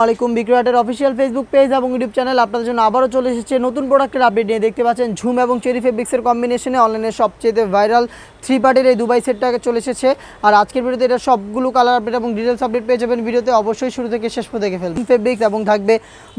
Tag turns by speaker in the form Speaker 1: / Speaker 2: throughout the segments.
Speaker 1: আলাইকুম বিক্রয়াটের official Facebook page এবং ইউটিউব চ্যানেল আপনাদের জন্য আবারও চলে এসেছে নতুন প্রোডাক্টের আপডেট নিয়ে। দেখতে পাচ্ছেন ঝুম এবং চেরি ফেব্রিক্সের কম্বিনেশনে অনলাইনে সবচেয়ে ভাইরাল থ্রি পার্টের এই দুবাই সেটটা চলে এসেছে। আর আজকের ভিডিওতে এটা সবগুলো কালার আপডেট এবং ডিটেলস আপডেট পেয়ে যাবেন ভিডিওতে। অবশ্যই শুরু থেকে শেষ পর্যন্ত দেখে ফেলবেন ফেব্রিক্স এবং থাকবে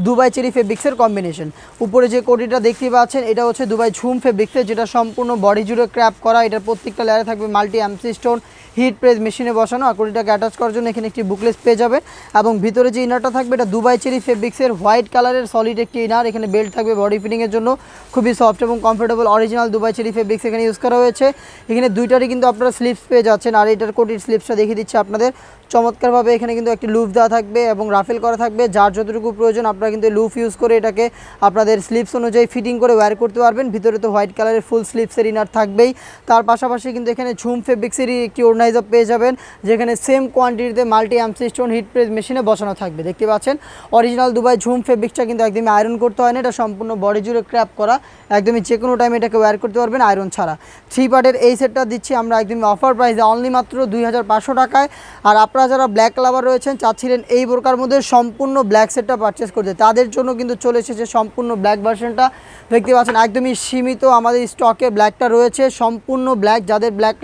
Speaker 1: দুবাই চেরি ফেব্রিক্সের কম্বিনেশন উপরে যে কোটিটা দেখতে পাচ্ছেন, এটা হচ্ছে দুবাই ঝুম ফেব্রিক্সের যেটা সম্পূর্ণ বডি জুড়ে ক্র্যাপ করা। এটার প্রত্যেকটা লেয়ারে থাকবে multi AMC stone heat press মেশিনে বসানো। আর কোটিটাকে অ্যাটাচ করার জন্য এখানে একটি বুকলেস পেয়ে যাবে এবং ভিতরে যে ইনারটা থাকবে, এটা দুবাই চেরি ফেব্রিক্সের হোয়াইট কালারের সলিড একটি ইনার এখানে বেল্ট থাকবে বডি ফিটিংয়ের জন্য। খুবই সফট এবং comfortable original Dubai cherry fabrics এখানে ইউজ করা হয়েছে। এখানে দুইটারই কিন্তু আপনারা স্লিপস পেয়ে যাচ্ছেন। আর এটার কোটির স্লিপসটা দেখিয়ে দিচ্ছি আপনাদের। চমৎকারভাবে এখানে কিন্তু একটি লুফ দেওয়া থাকবে এবং রাফেল করা থাকবে, যার যতটুকু প্রয়োজন আপনারা কিন্তু লুফ ইউজ করে এটাকে আপনাদের স্লিপস অনুযায়ী ফিটিং করে ওয়্যার করতে পারবেন। ভিতরে তো হোয়াইট কালারের ফুল স্লিপসের ইনার থাকবেই। তার পাশাপাশি কিন্তু এখানে ঝুম ফেব্রিক্সেরই একটি ওর্নাইজার পেয়ে যাবেন, যেখানে same কোয়ান্টিটিতে multi AMC stone heat press মেশিনে বসানো থাকবে। দেখতে পাচ্ছেন? অরিজিনাল দুবাই ঝুম ফেব্রিক্সটা কিন্তু একদমই আয়রন করতে হয় না, এটা সম্পূর্ণ বডি জুড়ে ক্র্যাপ করা। একদমই যে কোনো টাইমে এটাকে ওয়্যার করতে পারবেন আয়রন ছাড়া। থ্রি পার্টের এই সেটটা দিচ্ছি আমরা একদমই অফার প্রাইসে অনলি মাত্র দুই হাজার পাঁচশো টাকায়। আর আপনারা যারা ব্ল্যাক লাভার রয়েছেন, চাচ্ছিলেন এই বোরকার মধ্যে সম্পূর্ণ ব্ল্যাক সেটটা পারচেস করতে। তাদের জন্য কিন্তু চলে এসেছে সম্পূর্ণ ব্ল্যাক ভার্সনটা দেখতে পাচ্ছেন, একদমই সীমিত আমাদের স্টকে ব্ল্যাকটা রয়েছে। সম্পূর্ণ ব্ল্যাক যাদের ব্ল্যাক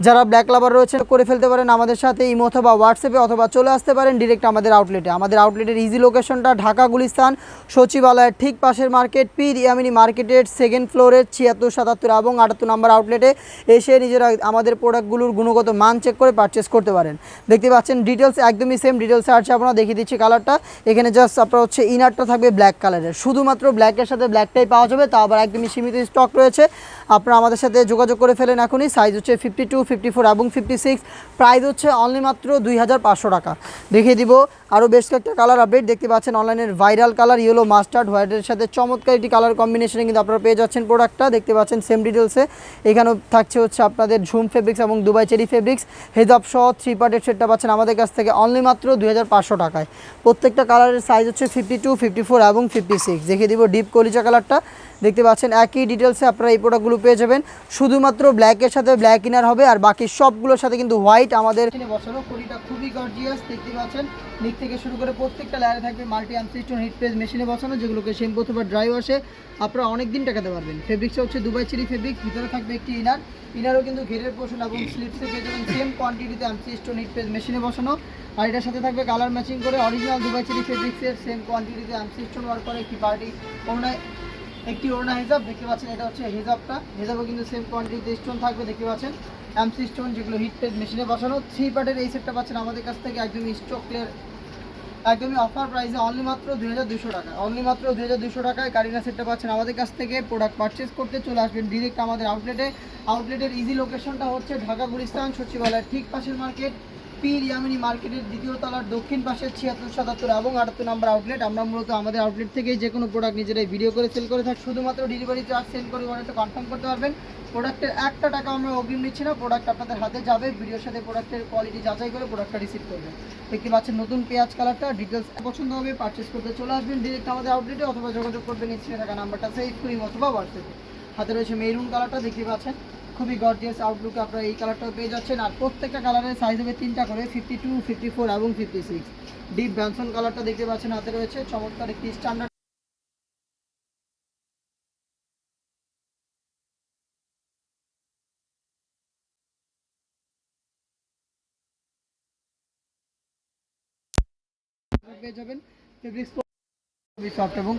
Speaker 1: যারা ব্ল্যাক লাভার রয়েছে করে ফেলতে পারেন আমাদের সাথে ইমো অথবা হোয়াটসঅ্যাপে অথবা চলে আসতে পারেন ডিরেক্ট আমাদের আউটলেটে আমাদের আউটলেটের ইজি লোকেশনটা ঢাকা গুলিস্তান, সচিবালয়ের ঠিক পাশের মার্কেট পি রিয়ামিনি মার্কেটের সেকেন্ড ফ্লোরের ছিয়াত্তর, সাতাত্তর এবং আটাত্তর নম্বর আউটলেটে এসে নিজেরা আমাদের প্রোডাক্টগুলোর গুণগত মান চেক করে পারচেস করতে পারেন। দেখতে পাচ্ছেন ডিটেলস একদমই সেম ডিটেলসে আছে আপনারা দেখিয়ে দিচ্ছি কালারটা এখানে জাস্ট আপনার হচ্ছে ইনারটা থাকবে ব্ল্যাক কালারের শুধুমাত্র ব্ল্যাকের সাথে ব্ল্যাকটাই পাওয়া যাবে, তা আবার একদমই সীমিত স্টক রয়েছে। আপনারা আমাদের সাথে যোগাযোগ করে ফেলেন এখনই। সাইজ হচ্ছে ফিফটি টু ফিফটি ফোর এবং ফিফটি সিক্স। প্রাইস হচ্ছে অনলি মাত্র দুই হাজার পাঁচশো টাকা। দেখিয়ে দিব আরও বেশ কয়েকটা কালার আপডেট দেখতে পাচ্ছেন অনলাইনের ভাইরাল কালার ইয়েলো মাস্টার্ড হোয়াইটের সাথে চমৎকার একটি কালার কম্বিনেশনে কিন্তু আপনারা পেয়ে যাচ্ছেন প্রোডাক্টটা দেখতে পাচ্ছেন সেম ডিটেলসে এখানেও থাকছে হচ্ছে আপনাদের ঝুম ফেব্রিক্স এবং দুবাই চেরি ফেব্রিক্স হেজাব সহ থ্রি পার্টের সেটটা পাচ্ছেন আমাদের কাছ থেকে অনলি মাত্র দুই হাজার পাঁচশো টাকায়। প্রত্যেকটা কালারের সাইজ হচ্ছে ফিফটি টু ফিফটি ফোর এবং ফিফটি সিক্স দেখিয়ে দিব ডিপ কলিচা কালারটা দেখতে পাচ্ছেন, একই ডিটেলসে আপনারা এই প্রোডাক্টগুলো পেয়ে যাবেন। শুধুমাত্র ব্ল্যাকের সাথে ব্ল্যাক ইনার হবে, আর বাকি সবগুলোর সাথে কিন্তু হোয়াইট আমাদের বসানো কড়িটা খুবই গর্জিয়াস দেখতে পাচ্ছেন। নিক থেকে শুরু করে প্রত্যেকটা লেয়ারে থাকবে মাল্টি অ্যামসিস্টোন হিট প্রেস মেশিনে বসানো, যেগুলোকে শ্যাম্পু অথবা ড্রাই ওয়াশে আপনারা অনেক দিন টাকাতে পারবেন। ফেব্রিক্সটা হচ্ছে দুবাই চিলি ফেব্রিক্স ভিতরে থাকবে একটি ইনার ইনারও কিন্তু ঘেরের পোষণ এবং স্লিপসে পেয়ে যাবেন সেম কোয়ান্টিটিতে অ্যামসিস্টোন হিট প্রেস মেশিনে বসানো। আর এটার সাথে থাকবে কালার ম্যাচিং করে অরিজিনাল দুবাই চিলি ফেব্রিক্সের সেম কোয়ান্টিটিতে অ্যামসিস্টোন ওয়ার্ক করে একটি পার্টি ওনায় একটি ওড়না হিসাব দেখতে পাচ্ছেন এটা হচ্ছে হিসাবটা হিসাবও কিন্তু সেম কোয়ান্টিটিতে স্টোন থাকবে, দেখতে পাচ্ছেন। এমসি স্টোন যেগুলো হিট পেজ মেশিনে বসানো। থ্রি পার্টের এই সেটটা পাচ্ছেন আমাদের কাছ থেকে একদমই স্টক ক্লিয়ার একদমই অফার প্রাইসে অনলি মাত্র দুই হাজার দুশো টাকা। অনলি মাত্র দুই হাজার দুশো টাকায় কারিনা সেটটা পাচ্ছেন আমাদের কাছ থেকে। প্রোডাক্ট পারচেস করতে চলে আসবেন ডিরেক্ট আমাদের আউটলেটে আউটলেটের ইজি লোকেশনটা হচ্ছে ঢাকা গুলিস্তান সচিবালয়ের ঠিক পাশের মার্কেট পি রিয়ামিনি মার্কেটের দ্বিতীয় তলার দক্ষিণ পাশে ছিয়াত্তর সাতাত্তর এবং আটাত্তর নম্বর আউটলেট। আমরা মূলত আমাদের আউটলেট থেকেই যে কোনো প্রোডাক্ট নিজেরাই ভিডিও করে সেল করে থাকি। শুধুমাত্র ডেলিভারি চার্জ সেল করে অনেকটা কনফার্ম করতে পারবেন। প্রোডাক্টের একটা টাকা আমরা অগ্রিম নিচ্ছি না। প্রোডাক্ট আপনাদের হাতে যাবে। ভিডিওর সাথে প্রোডাক্টের কোয়ালিটি যাচাই করে প্রোডাক্টটা রিসিভ করবেন। দেখতে পাচ্ছেন নতুন পেঁয়াজ কালারটা ডিটেলস পছন্দ হবে পারচেস করতে চলে আসবেন। ডিরেক্ট আমাদের আউটলেটে অথবা যোগাযোগ করবেন। স্ক্রিনে থাকা নাম্বারটা সেভ করি অথবা হোয়াটসঅ্যাপে হাতে রয়েছে মেরুন কালারটা দেখতে পাচ্ছেন। খুবই গর্জিয়াস আউটলুকে আপনারা এই কালারটাও পেয়ে যাচ্ছেন। আর প্রত্যেকটা কালারের সাইজ হবে তিনটা করে ফিফটি টু ফিফটি ফোর এবং ফিফটি সিক্স ডিপ ব্যানসন কালারটা দেখতে পাচ্ছেন হাতে রয়েছে। চমৎকার একটি স্ট্যান্ডার্ড পেয়ে যাবেন। ফেব্রিক্স সফট এবং